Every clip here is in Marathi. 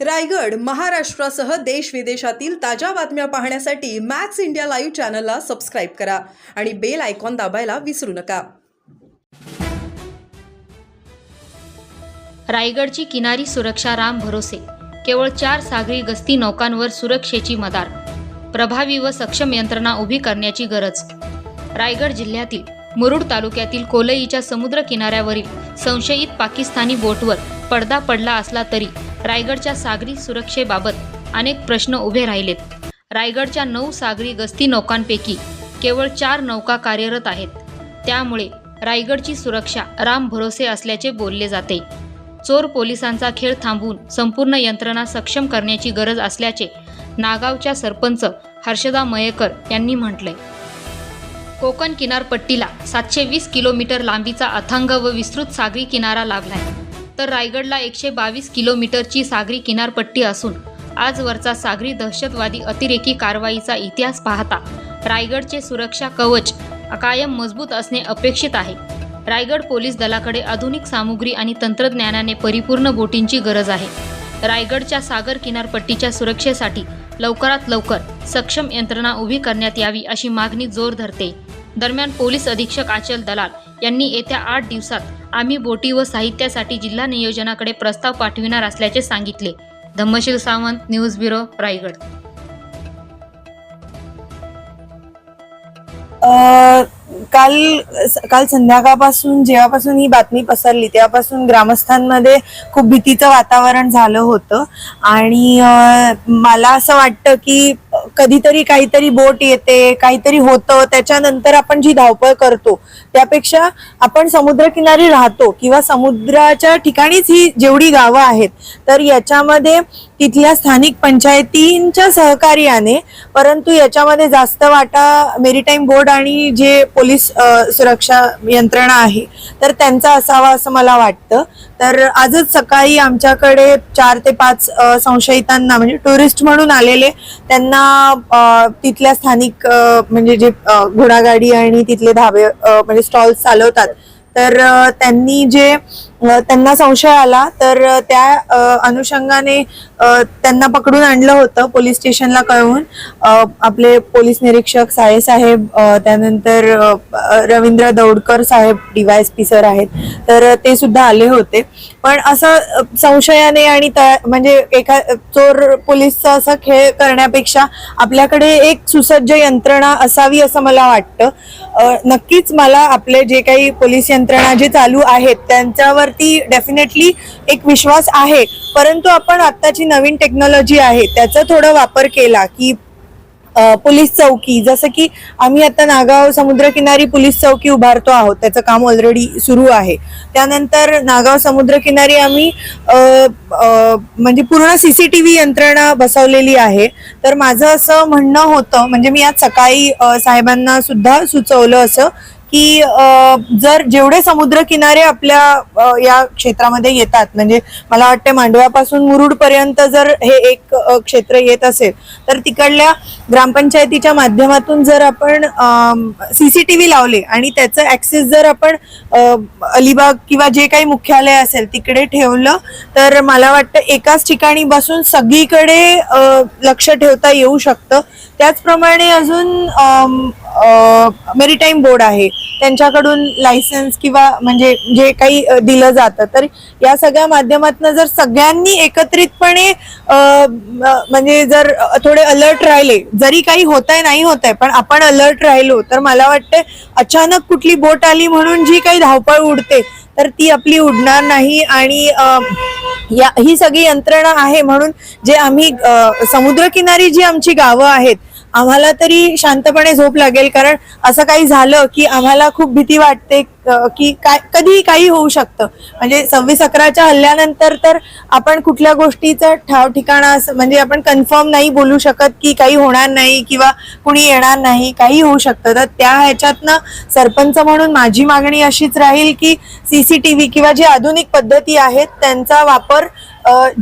रायगड महाराष्ट्रासह देश विदेशातील ताज्या बातम्या पाहण्यासाठी मॅक्स इंडिया लाईव्ह चॅनलला सबस्क्राईब करा आणि बेल आयकॉन दाबायला विसरू नका. रायगडची किनारी सुरक्षा राम भरोसे. केवळ चार सागरी गस्ती नौकांवर सुरक्षेची मदार. प्रभावी व सक्षम यंत्रणा उभी करण्याची गरज. रायगड जिल्ह्यातील मुरुड तालुक्यातील कोलईच्या समुद्र किनाऱ्यावरील संशयित पाकिस्तानी बोटवर पडदा पडला असला तरी रायगडच्या सागरी सुरक्षेबाबत अनेक प्रश्न उभे राहिलेत. रायगडच्या नऊ सागरी गस्ती नौकांपैकी केवळ चार नौका कार्यरत आहेत. त्यामुळे रायगडची सुरक्षा राम भरोसे असल्याचे बोलले जाते. चोर पोलिसांचा खेळ थांबवून संपूर्ण यंत्रणा सक्षम करण्याची गरज असल्याचे नागावच्या सरपंच हर्षदा मयेकर यांनी म्हटलंय. कोकण किनारपट्टीला सातशे वीस किलोमीटर लांबीचा अथांग व विस्तृत सागरी किनारा लाभलाय तर रायगडला एकशे बावीस किलोमीटरची सागरी किनारपट्टी असून आजवरचा सागरी दहशतवादी अतिरेकी कारवाईचा इतिहास पाहता रायगडचे सुरक्षा कवच कायम मजबूत असणे अपेक्षित आहे. रायगड पोलीस दलाकडे आधुनिक सामुग्री आणि तंत्रज्ञानाने परिपूर्ण बोटींची गरज आहे. रायगडच्या सागर किनारपट्टीच्या सुरक्षेसाठी लवकरात लवकर सक्षम यंत्रणा उभी करण्यात यावी अशी मागणी जोर धरते. दरम्यान पोलीस अधीक्षक आचल दलाल यांनी येत्या आठ दिवसात आम्ही बोटी व साहित्यासाठी जिल्हा नियोजनाकडे प्रस्ताव पाठविणार असल्याचे सांगितले. Dhammasheel Sawant news bureau Raigad. काल काल संध्याकाळपासून जेव्हापासून ही बातमी पसरली तेव्हापासून ग्रामस्थांमध्ये खूप भीतीचं वातावरण झालं होतं. आणि मला असं वाटतं की कधीतरी काहीतरी बोट येते काहीतरी होतं. त्याच्यानंतर आपण जी धावपळ करतो त्यापेक्षा आपण समुद्रकिनारी राहतो किंवा समुद्राच्या ठिकाणीच ही जेवढी गावं आहेत तर याच्यामध्ये तिथल्या स्थानिक पंचायतींच्या सहकार्याने परंतु याच्यामध्ये जास्त वाटा मेरीटाईम बोर्ड आणि जे पोलीस सुरक्षा यंत्रणा आहे तर त्यांचा असावा असं मला वाटतं. तर आजच सकाळी आमच्याकडे चार ते पाच संशयितांना म्हणजे टुरिस्ट म्हणून आलेले त्यांना तिथल्या स्थानिक म्हणजे जे घोडागाडी आणि तिथले धाबे म्हणजे स्टॉल्स चालवतात. तर त्यांनी जे त्यांना संशय आला तर त्या अनुषंगाने त्यांना पकडून आणलं होतं पोलीस स्टेशनला कळवून. आपले पोलीस निरीक्षक साळे साहेब त्यानंतर रवींद्र दौडकर साहेब डीवायएसपी सर आहेत तर ते सुद्धा आले होते. पण असं संशयाने आणि त्या- म्हणजे एका चोर पोलीसचा असा खेळ करण्यापेक्षा आपल्याकडे एक सुसज्ज यंत्रणा असावी असं मला वाटतं. नक्कीच मला आपले जे काही पोलीस यंत्रणा जे चालू आहेत त्यांच्यावर वरती डेफिनेटली एक विश्वास आहे. परंतु आपण आत्ताची नवीन टेक्नॉलॉजी आहे त्याचा थोडा वापर केला की पोलीस चौकी. जसं की आम्ही आता नागाव समुद्रकिनारी पोलीस चौकी उभारतो आहोत त्याचं काम ऑलरेडी सुरू आहे. त्यानंतर नागाव समुद्रकिनारी आम्ही म्हणजे पूर्ण सीसीटीव्ही यंत्रणा बसवलेली आहे. तर माझं असं म्हणणं होतं म्हणजे मी आज सकाळी साहेबांना सुद्धा सुचवलं असं की जर जेवढे समुद्र किनारे आपल्या या क्षेत्रामध्ये येतात म्हणजे मला वाटतं मांडव्यापासून मुरुड पर्यंत जर हे एक क्षेत्र येत असेल तर तिकडल्या ग्रामपंचायतीच्या माध्यमातून जर आपण सीसीटीव्ही लावले आणि त्याचं ऍक्सेस जर आपण अलिबाग किंवा जे काही मुख्यालय असेल तिकडे ठेवलं तर मला वाटतं एकाच ठिकाणी बसून सगळीकडे लक्ष ठेवता येऊ शकतं. त्याचप्रमाणे अजून मेरीटाईम बोर्ड आहे. त्यांच्याकडून लायसन्स किंवा म्हणजे जे काही दिलं जातं. तर या सगळ्या माध्यमातून जर सगळ्यांनी एकत्रितपणे म्हणजे जर थोडे अलर्ट राहिले जरी काही होत आहे नाही होत आहे पण आपण अलर्ट राहिलो तर मला वाटतं अचानक कुठली बोट आली म्हणून जी काही धावपळ उडते तर ती आपली उडणार नाही. आणि या ही सगळी यंत्रणा आहे म्हणून जे आम्ही समुद्रकिनारी जी आमची गावं आहेत आम्हाला तरी शांतपणे झोप लागेल कारण असं काही झालं की आम्हाला खूप भीती वाटते की काय कधी काही होऊ शकतं. म्हणजे सव्वीस अकराच्या हल्ल्यानंतर तर आपण कुठल्या गोष्टीचं ठाव ठिकाणा असं म्हणजे आपण कन्फर्म नाही बोलू शकत की काही होणार नाही किंवा कुणी येणार नाही काही होऊ शकतं. तर त्या ह्याच्यातनं सरपंच म्हणून माझी मागणी अशीच राहील की सीसीटीव्ही किंवा जी आधुनिक पद्धती आहेत त्यांचा वापर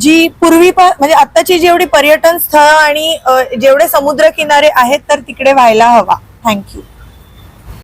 जी पूर्वी म्हणजे आत्ताची जेवढी पर्यटन स्थळ आणि जेवढे समुद्र किनारे आहेत तर तिकडे व्हायला हवा. थँक्यू